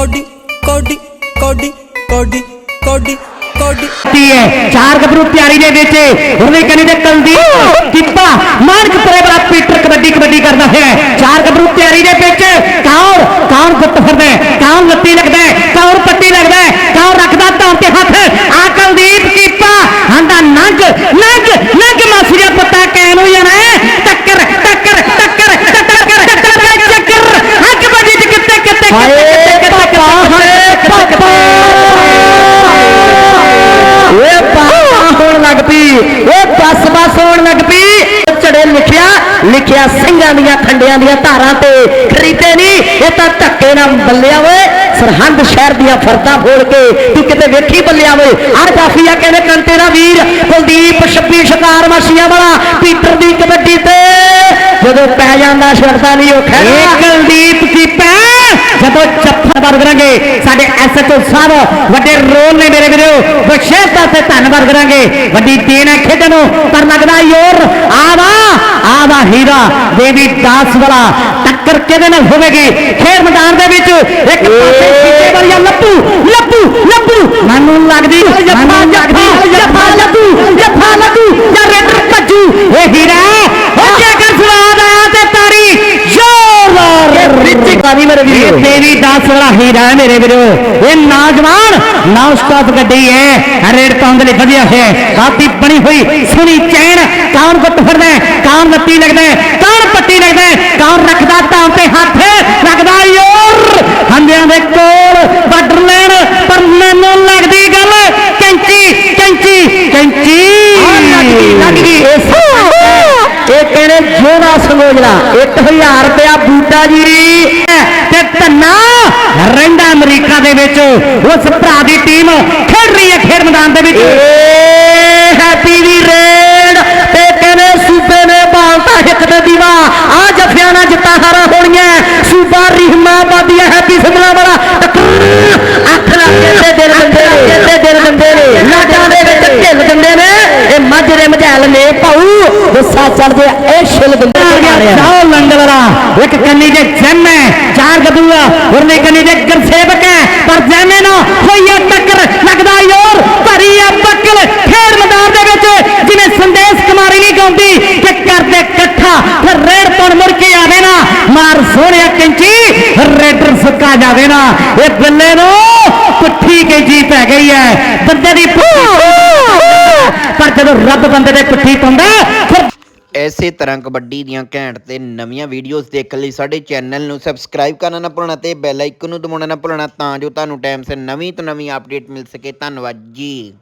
Cody ਕੋਡੀ ਕੋਡੀ ਕੋਡੀ ਕੋਡੀ ਕੋਡੀ ਤੀ ਹੈ ਚਾਰ ਗੱਭਰੂ ਤਿਆਰੀ ਦੇ ਵਿੱਚ ਉਹਨੇ ਕਹਿੰਦੇ ਦੇ ਕੁਲਦੀਪ ਕਿੱਪਾ ਮਾਨਕ ਪਰੇ ਬੜਾ ਪੀਟਰ ਕਬੱਡੀ ਕਬੱਡੀ ਕਰਦਾ ਹੈ ਚਾਰ ਗੱਭਰੂ ਤਿਆਰੀ ਦੇ ਵਿੱਚ ਕੌਣ ਕੌਣ ਗੁੱਟ ਫਿਰਦਾ ਹੈ ਕੌਣ ਲੱਤੀ ਲੱਗਦਾ ਹੈ ਕੌਣ ਪੱਟੀ ਲੱਗਦਾ ਹੈ ਕੌਣ ਰੱਖਦਾ ਧੌਣ ਤੇ ਹੱਥ ਆ ਕੁਲਦੀਪ ਕੀਪਾ ਆਂਦਾ ਨੰਗ ਨੰਗ ਨੰਗ ਮਾਸੀ ਦਾ ਪੱਤਾ ਕੈਨ ਹੋ ਜਾਣਾ ਹੈ ਟੱਕਰ ਟੱਕਰ ਟੱਕਰ ਟੱਕਰ ਟੱਕਰ ਟੱਕਰ ਹੱਕ ਬੱਜੀ ਚ ਕਿੱਤੇ ਲਿਖਿਆ ਸਿੰਘਾਂ ਦੀਆਂ ਖੰਡਿਆਂ ਦੀਆਂ ਧਾਰਾਂ ਤੇ ਖਰੀਦੇ ਨਹੀਂ। ਇਹ ਤਾਂ ਧੱਕੇ ਨਾਲ ਬੱਲਿਆ ਓਏ ਸਰਹੰਦ ਸ਼ਹਿਰ ਦੀਆਂ ਫਰਦਾਂ ਫੋੜ ਕੇ ਤੂੰ ਕਿਤੇ ਵੇਖੀ ਬੱਲਿਆ ਓਏ ਆਹ ਕਾਫੀਆ ਕਹਿੰਦੇ ਕੰਤੇ ਦਾ ਵੀਰ। ਕੁਲਦੀਪ ਛੱਪੀ ਸ਼ਿਕਾਰ ਮਾਸੀਆਂ ਵਾਲਾ ਪੀਟਰ ਦੀ ਕਬੱਡੀ ਤੇ। ਜਦੋਂ ਪੈ ਜਾਂਦਾ ਛੜਦਾ ਨਹੀਂ ਉਹ ਖੜਾ ਕੁਲਦੀਪ ਕੀ ਪੈ ਜਦੋਂ ਚੱਫਾ ਬਾਰ ਕਰਾਂਗੇ ਸਾਡੇ ਐਸਐਚਓ ਸਾਹਿਬ ਵੱਡੇ ਰੋਲ ਨੇ ਮੇਰੇ ਵੀਰੋ। ਵਿਸ਼ੇਸ਼ਤਾ ਤੇ ਧੰਨਵਾਦ ਕਰਾਂਗੇ ਵੱਡੀ ਦੇਣ ਹੈ ਖੇਡਣ ਨੂੰ। ਪਰ ਲੱਗਦਾ ਯੋਰ ਆਵਾ ਹੀਰਾ ਦੇਵੀ ਦਾਸ ਵਾਲਾ ਟੱਕਰ ਕਿਹਦੇ ਨਾਲ ਹੋਵੇਗੀ ਖੇਡ ਮੈਦਾਨ ਦੇ ਵਿੱਚ ਇੱਕ ਪਾਸੇ ਪਿੱਛੇ ਵਾਲੀ ਲੱਪੂ ਲੱਪੂ ਲੱਪੂ ਮੈਨੂੰ ਲੱਗਦੀ ਜੱਫਾ ਜੱਫਾ ਜੱਫਾ ਲੱਪੂ ਜੱਫਾ ਲੱਪੂ ਜਾਂ ਰੇਡਰ ਭੱਜੂ ਇਹ ਹੀਰਾ ਹੋ ਜੇਕਰ ਸਵਾਦ ਆਇਆ ਤੇ ਤਾਰੀ ਜ਼ੋਰਦਾਰ ਵਿੱਚ ਕਾਦੀ ਮੇਰੇ ਵੀਰੋ ਇਹ ਦੇਵੀ ਦਾਸ ਵਾਲਾ ਹੀਰਾ ਹੈ ਮੇਰੇ ਵੀਰੋ ਇਹ ਨੌਜਵਾਨ ਨੌ ਸਟਾਪ ਗੱਡੀ ਹੈ ਰੇਡ ਪਾਉਣ ਦੇ ਲਈ ਵਧੀਆ ਹੈ ਕਾਫੀ ਬਣੀ ਹੋਈ ਸੋਹਣੀ ਚੈਨ ਕੌਣ ਗੁੱਟ ਲੱਤੀ ਲੱਗਦਾ ਹੈ ਕੌਣ ਪੱਟੀ ਲੱਗਦਾ ਹੈ? ਕੌਣ ਰੱਖਦਾ ਤਾਂ ਤੇ ਹੱਥ? ਲੱਗਦਾ ਯੋਰ ਹੰਦਿਆਂ ਦੇ ਕੋਲ ਬਾਰਡਰ ਲੈਣ ਪਰ ਮੈਨੂੰ ਲੱਗਦੀ ਗੱਲ ਕੈਂਚੀ ਕੈਂਚੀ ਕੈਂਚੀ। ਲੱਗ ਗਈ ਲੱਗ ਗਈ। ਇਹ ਕਹਿੰਦੇ ਜੋੜਾ ਸੰਗੋਜਲਾ 1000 ਰੁਪਇਆ ਬੂਟਾ ਜੀ। ਤੇ ਧੰਨਾ ਰਹਿੰਦਾ ਅਮਰੀਕਾ ਦੇ ਵਿੱਚ ਉਸ ਭਰਾ ਦੀ ਟੀਮ ਖੇਡ ਰਹੀ ਹੈ ਖੇਡ ਮੈਦਾਨ ਦੇ ਵਿੱਚ ਏ ਹੈਪੀ ਦੀ ਰੇਡ ਤੇ ਕਹਿੰਦੇ ਸੂਬੇ ਨੇ ਬਾਲਤਾ ਹਿੱਕ ਤੇ ਦੀਵਾ ਆ ਜਫਿਆਂ ਨਾਲ ਜਿੱਤਾਂ ਹਾਰਾਂ ਹੋਣੀਆਂ ਸੂਬਾ ਰਹਿਮਾਬਾਦੀਆ ਹੈਪੀ ਸਿਮਲਾ ਵਾਲਾ ਅੱਖ ਲੱਗੇ ਤੇ ਦਿਲ ਦਿੰਦੇ ਨੇ। ਤੇ ਦਿਲ ਦਿੰਦੇ ਨੇ। ਲਾਡਾਂ ਦੇ ਵਿੱਚ ਢਿੱਲ ਦਿੰਦੇ ਨੇ। ਇਹ ਮਾਝਰੇ ਮਝੈਲ ਨੇ ਭਾਊ। ਗੁੱਸਾ ਚੜਦੇ ਇਹ ਛਿਲ ਨੇ ਸਾਹ ਲੰਗਲਰਾ ਇੱਕ ਕੰਨੀ ਦੇ ਜੰਮ ਹੈ ਚਾਰ ਗਦੂਆ ਉਰਨੇ ਕੰਨੀ ਦੇ ਗਰਸੇਵਕ ਹੈ ਪਰ ਜੈਨੇ ਨਾ ਹੋਈ ਹੈ ਟੱਕਰ ਲੱਗਦਾ ਯੋਰ ਭਰੀ ਹੈ ਬੱਕਲ ਖੇਡ ਮੈਦਾਨ ਦੇ ਵਿੱਚ। ਜਿਵੇਂ ਸੰਦੇਸ਼ ਕੁਮਾਰੀ ਨਹੀਂ ਗਾਉਂਦੀ ਕਿ ਕਰਦੇ ਇਕੱਠਾ ਫਿਰ ਰੇਡ ਤੋਂ ਮੁੜ ਕੇ ਆਵੇ ਨਾ। ਮਾਰ ਸੋਹਣਿਆ ਕੰਚੀ ਰੇਡਰ ਸੁੱਕਾ ਜਾਵੇ ਨਾ। ਇਹ ਬੱਲੇ ਨੂੰ ਪੁੱਠੀ ਕੈਂਚੀ ਪੈ ਗਈ ਹੈ। ਬੰਦੇ ਦੀ ਪਰ ਜਦੋਂ ਰੱਬ ਬੰਦੇ ਦੇ ਪੁੱਠੀ ਪਾਉਂਦਾ, ਫਿਰ ਐਸੇ ਤਰ੍ਹਾਂ ਕਬੱਡੀ ਦੀਆਂ ਘੈਂਟ ਤੇ ਨਵੀਆਂ ਵੀਡੀਓਜ਼ ਦੇਖਣ ਲਈ ਸਾਡੇ ਚੈਨਲ ਨੂੰ ਸਬਸਕ੍ਰਾਈਬ ਕਰਨਾ ਨਾ ਭੁੱਲਣਾ ਤੇ ਬੈਲ ਆਈਕਨ ਨੂੰ ਦਬਾਉਣਾ ਨਾ ਭੁੱਲਣਾ ਤਾਂ ਜੋ ਤੁਹਾਨੂੰ ਟਾਈਮ ਸਿਰ ਨਵੀਂ ਤੋਂ ਨਵੀਂ ਅਪਡੇਟ ਮਿਲ ਸਕੇ। ਧੰਨਵਾਦ ਜੀ।